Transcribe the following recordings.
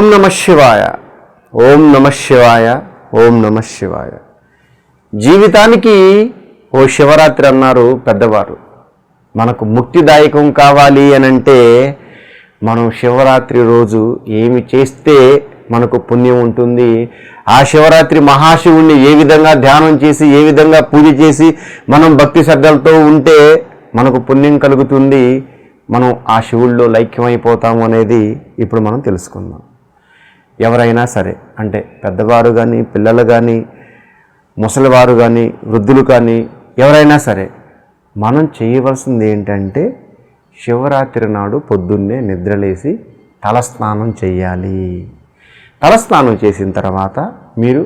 ఓం నమ శివాయ. ఓం నమ శివాయ ఓం నమ శివాయ. జీవితానికి ఓ శివరాత్రి అన్నారు పెద్దవారు. మనకు ముక్తిదాయకం కావాలి అని అంటే మనం శివరాత్రి రోజు ఏమి చేస్తే మనకు పుణ్యం ఉంటుంది? ఆ శివరాత్రి మహాశివుణ్ణి ఏ విధంగా ధ్యానం చేసి ఏ విధంగా పూజ చేసి మనం భక్తి శ్రద్ధలతో ఉంటే మనకు పుణ్యం కలుగుతుంది? మనం ఆ శివుల్లో లైక్యమైపోతాము అనేది ఇప్పుడు మనం తెలుసుకుందాం. ఎవరైనా సరే అంటే పెద్దవారు కానీ పిల్లలు కానీ ముసలివారు కానీ వృద్ధులు కానీ ఎవరైనా సరే మనం చేయవలసింది ఏంటంటే శివరాత్రి నాడు పొద్దున్నే నిద్రలేసి తలస్నానం చేయాలి. తలస్నానం చేసిన తర్వాత మీరు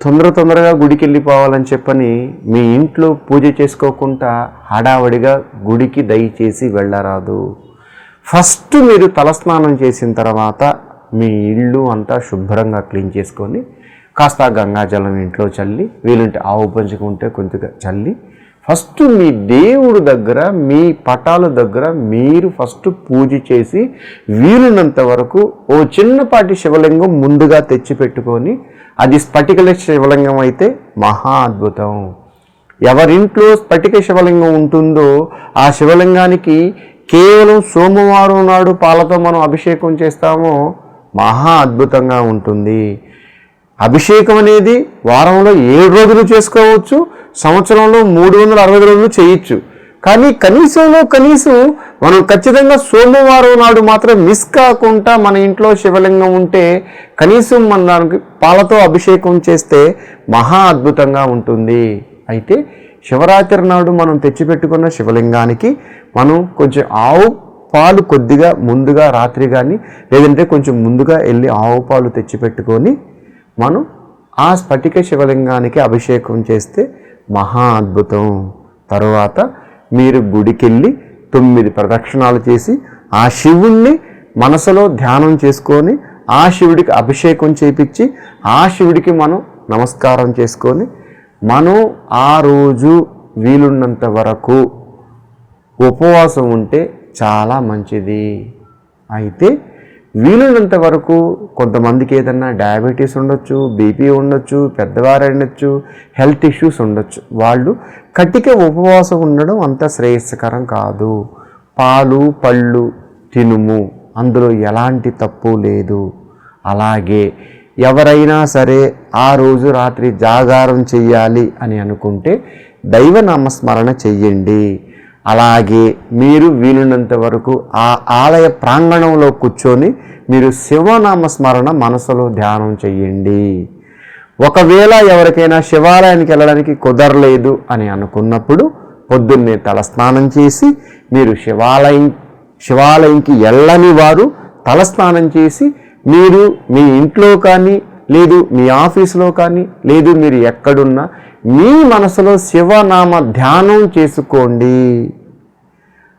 తొందర తొందరగా గుడికి వెళ్ళిపోవాలని చెప్పని మీ ఇంట్లో పూజ చేసుకోకుండా హడావడిగా గుడికి దయచేసి వెళ్ళరాదు. ఫస్ట్ మీరు తలస్నానం చేసిన తర్వాత మీ ఇల్లు అంతా శుభ్రంగా క్లీన్ చేసుకొని కాస్త గంగాజలం ఇంట్లో చల్లి వీలుంటే ఆవు పంచుకుంటే కొద్దిగా చల్లి ఫస్ట్ మీ దేవుడు దగ్గర మీ పటాల దగ్గర మీరు ఫస్ట్ పూజ చేసి వీలున్నంత వరకు ఓ చిన్నపాటి శివలింగం ముందుగా తెచ్చిపెట్టుకొని అది స్ఫటికల శివలింగం అయితే మహా అద్భుతం. ఎవరింట్లో స్ఫటిక శివలింగం ఉంటుందో ఆ శివలింగానికి కేవలం సోమవారం నాడు పాలతో మనం అభిషేకం చేస్తామో మహా అద్భుతంగా ఉంటుంది. అభిషేకం అనేది వారంలో ఏడు రోజులు చేసుకోవచ్చు సంవత్సరంలో మూడు వందల అరవై రోజులు చేయొచ్చు. కానీ కనీసంలో కనీసం మనం ఖచ్చితంగా సోమవారం నాడు మాత్రం మిస్ కాకుండా మన ఇంట్లో శివలింగం ఉంటే కనీసం మన దానికి పాలతో అభిషేకం చేస్తే మహా అద్భుతంగా ఉంటుంది. అయితే శివరాత్రి నాడు మనం తెచ్చిపెట్టుకున్న శివలింగానికి మనం కొంచెం ఆవు పాలు కొద్దిగా ముందుగా రాత్రి కానీ లేదంటే కొంచెం ముందుగా వెళ్ళి ఆవు పాలు తెచ్చిపెట్టుకొని మనం ఆ స్ఫటిక శివలింగానికి అభిషేకం చేస్తే మహా అద్భుతం. తరువాత మీరు గుడికెళ్ళి తొమ్మిది ప్రదక్షిణాలు చేసి ఆ శివుణ్ణి మనసులో ధ్యానం చేసుకొని ఆ శివుడికి అభిషేకం చేపించి ఆ శివుడికి మనం నమస్కారం చేసుకొని మనం ఆ రోజు వీలున్నంత వరకు ఉపవాసం ఉంటే చాలా మంచిది. అయితే వీలైనంత వరకు కొంతమందికి ఏదన్నా డయాబెటీస్ ఉండొచ్చు బీపీ ఉండొచ్చు పెద్దవారు ఉండొచ్చు హెల్త్ ఇష్యూస్ ఉండొచ్చు. వాళ్ళు కటిక ఉపవాసం ఉండడం అంత శ్రేయస్కరం కాదు. పాలు పళ్ళు తినుము. అందులో ఎలాంటి తప్పు లేదు. అలాగే ఎవరైనా సరే ఆ రోజు రాత్రి జాగారం చెయ్యాలి అని అనుకుంటే దైవ నామస్మరణ చెయ్యండి. అలాగే మీరు వీలున్నంత వరకు ఆ ఆలయ ప్రాంగణంలో కూర్చొని మీరు శివనామ స్మరణ మనసులో ధ్యానం చెయ్యండి. ఒకవేళ ఎవరికైనా శివాలయానికి వెళ్ళడానికి కుదరలేదు అని అనుకున్నప్పుడు పొద్దున్నే తలస్నానం చేసి మీరు శివాలయం శివాలయంకి వెళ్ళని వారు తలస్నానం చేసి మీరు మీ ఇంట్లో కానీ లేదు మీ ఆఫీసులో కానీ లేదు మీరు ఎక్కడున్నా మీ మనసులో శివనామ ధ్యానం చేసుకోండి.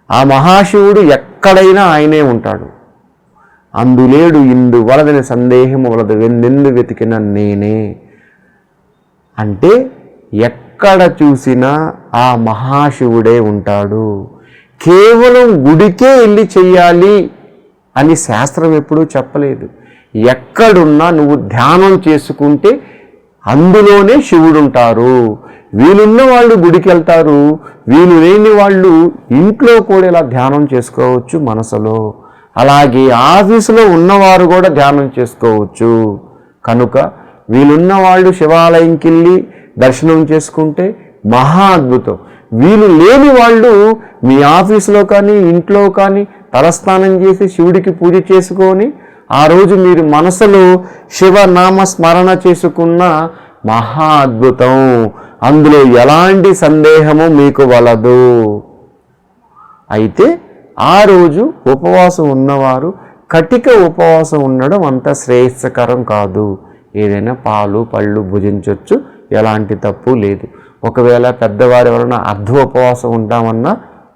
ఆ మహాశివుడు ఎక్కడైనా ఆయనే ఉంటాడు. అందులేడు ఇందు వలదని సందేహం వలదు వెందెందు వెతికిన నేనే. అంటే ఎక్కడ చూసినా ఆ మహాశివుడే ఉంటాడు. కేవలం గుడికే వెళ్ళి చెయ్యాలి అని శాస్త్రం ఎప్పుడూ చెప్పలేదు. ఎక్కడున్నా నువ్వు ధ్యానం చేసుకుంటే అందులోనే శివుడు ఉంటారు వీలున్న వాళ్ళు గుడికి వెళ్తారు వీలు లేని వాళ్ళు ఇంట్లో కూడా ఇలా ధ్యానం చేసుకోవచ్చు మనసులో. అలాగే ఆఫీసులో ఉన్నవారు కూడా ధ్యానం చేసుకోవచ్చు. కనుక వీలున్న వాళ్ళు శివాలయంకి వెళ్ళి దర్శనం చేసుకుంటే మహా అద్భుతం. వీలు లేని వాళ్ళు మీ ఆఫీసులో కానీ ఇంట్లో కానీ తలస్నానం చేసి శివుడికి పూజ చేసుకొని ఆ రోజు మీరు మనసులో శివనామ స్మరణ చేసుకున్న మహా అద్భుతం. అందులో ఎలాంటి సందేహము మీకు వలదు? అయితే ఆ రోజు ఉపవాసం ఉన్నవారు కటిక ఉపవాసం ఉండడం అంత శ్రేయస్కరం కాదు. ఏదైనా పాలు పళ్ళు భుజించవచ్చు ఎలాంటి తప్పు లేదు. ఒకవేళ పెద్దవారి వలన అర్ధ ఉపవాసం ఉంటామన్నా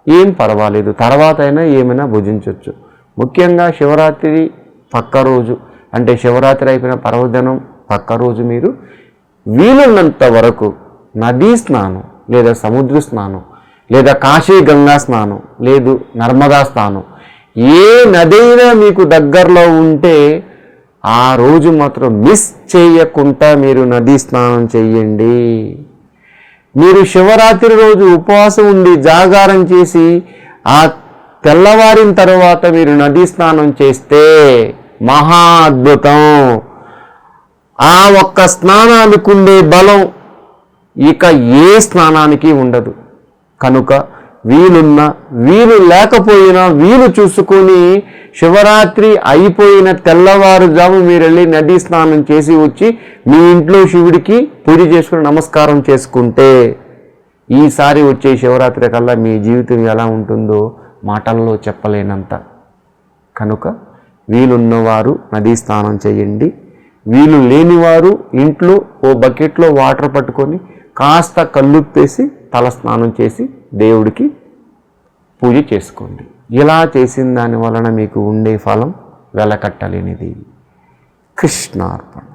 ఏం పర్వాలేదు. తర్వాత అయినా ఏమైనా భుజించవచ్చు ముఖ్యంగా శివరాత్రి పక్క రోజు అంటే శివరాత్రి అయిపోయిన పర్వదినం పక్క రోజు మీరు వీలున్నంత వరకు నదీ స్నానం లేదా సముద్ర స్నానం లేదా కాశీ గంగా స్నానం లేదు నర్మదా స్నానం ఏ నదైనా మీకు దగ్గరలో ఉంటే ఆ రోజు మాత్రం మిస్ చేయకుండా మీరు నదీ స్నానం చెయ్యండి. మీరు శివరాత్రి రోజు ఉపవాసం ఉండి జాగారం చేసి ఆ తెల్లవారిన తర్వాత మీరు నదీ స్నానం చేస్తే మహా అద్భుతం. ఆ ఒక్క స్నానానికి ఉండే బలం ఇక ఏ స్నానానికి ఉండదు. కనుక వీలున్న వీలు లేకపోయినా వీలు చూసుకొని శివరాత్రి అయిపోయిన తెల్లవారుజాము మీరు వెళ్ళి నదీ స్నానం చేసి వచ్చి మీ ఇంట్లో శివుడికి పూజ చేసుకుని నమస్కారం చేసుకుంటే ఈసారి వచ్చే శివరాత్రి కల్లా మీ జీవితం ఎలా ఉంటుందో మాటల్లో చెప్పలేనంత. కనుక వీలున్నవారు నదీ స్నానం చేయండి. వీలు లేనివారు ఇంట్లో ఓ బకెట్లో వాటర్ పట్టుకొని కాస్త కళ్ళుప్పేసి తల స్నానం చేసి దేవుడికి పూజ చేసుకోండి. ఇలా చేసిన దాని వలన మీకు ఉండే ఫలం వెలకట్టలేనిది. కృష్ణార్పణ.